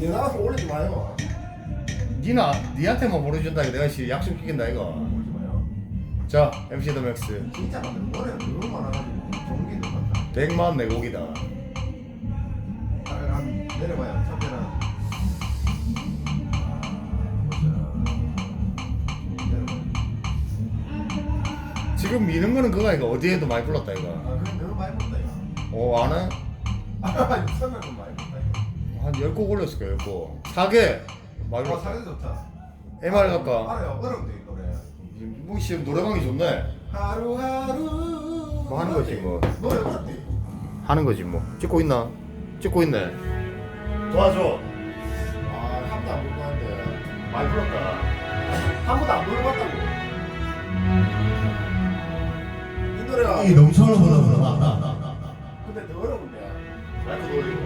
얘 나가서 올리지 마요. 니나 니한테만 보내준다 내가 씨 약속 지킨다 이거 올리지 마요. 자 MC 더 맥스 진짜 근데 노래가 너무 많아가지고 게 같다. 100만 내 곡이다 아, 한 내려봐요. 첫째는 지금 미는 거는 그거 아이가 어디에도 많이 불렀다 이거 아, 그럼 너무 많이 먹다 이거. 어 안해? 아, 육선은 많이 먹다 이거. 한 10곡 올렸을 거야 10곡 4개 많이 아, 사기 좋다. MR 갈까? 알아요. 어려운데 이 노래. 뭐 씨, 노래방이 좋네 하루하루. 뭐 하는 거지, 뭐. 노래 어렵대. 하는 거지 뭐 찍고 있나? 찍고 있네 도와줘 아, 한 번도 안 부르고 하는데. 많이 불렀다 한 번도 안 불러봤다고. 이 노래가 이 농촌을 보다 근데 더 어려운데. 마이크 돌리고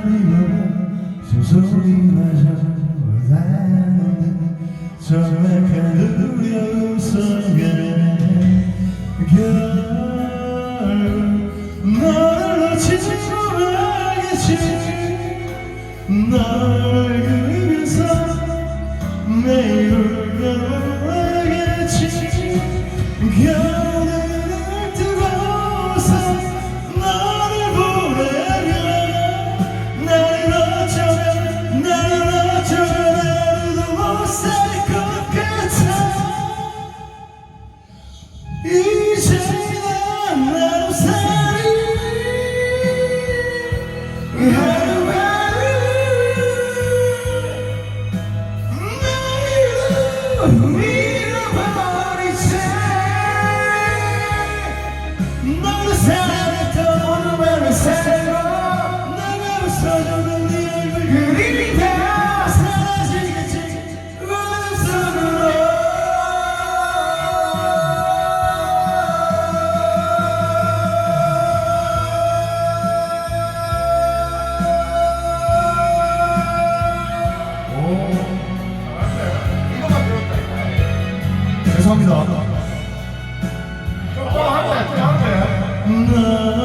소리마저 닿는데 정확한 두려움 속에 결국 너를 놓치지 못하겠지. 널 그리면서 매일 울어 감사합니다. 또 한대, 한대.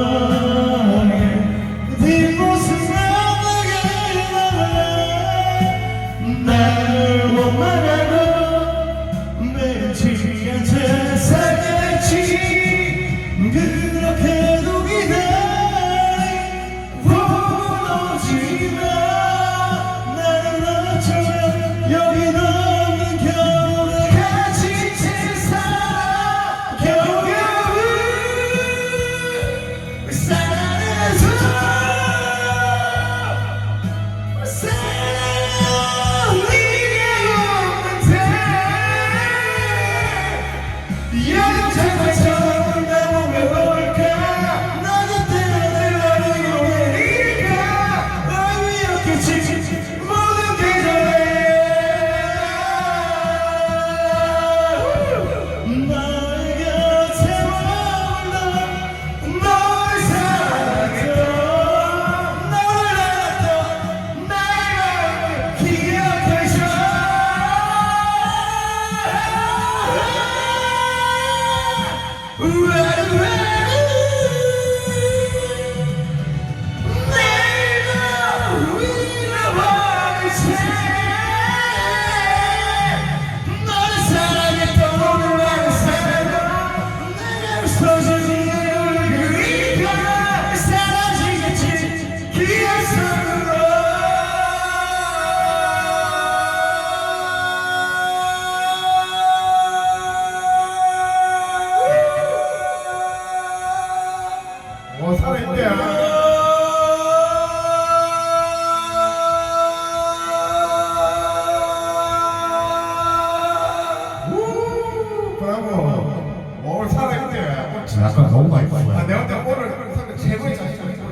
아, 약간 너무 많이 아, 봐요. 내가 볼 때 오늘 최고의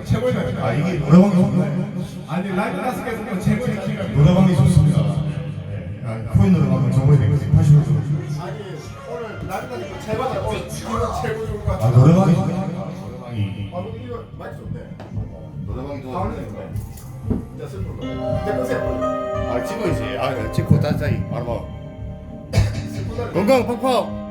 최고의 아 이게 노래방 아, 네. 아니 라이브 다스에서 는 최고의 자신감. 노래방이 좋습니다. 아, 코인 노래방은 정말 180원 아니 오늘 라이브 라스 제발 어 지금 최고 좋을 것 같아. 아 노래방이 노래방이. 아 이게 마이크 좋네. 노래방도 진짜 슬픈 거. 내 컨셉. 아 찍어 이제 아 찍고 다시 말아 봐 건강 팍팍!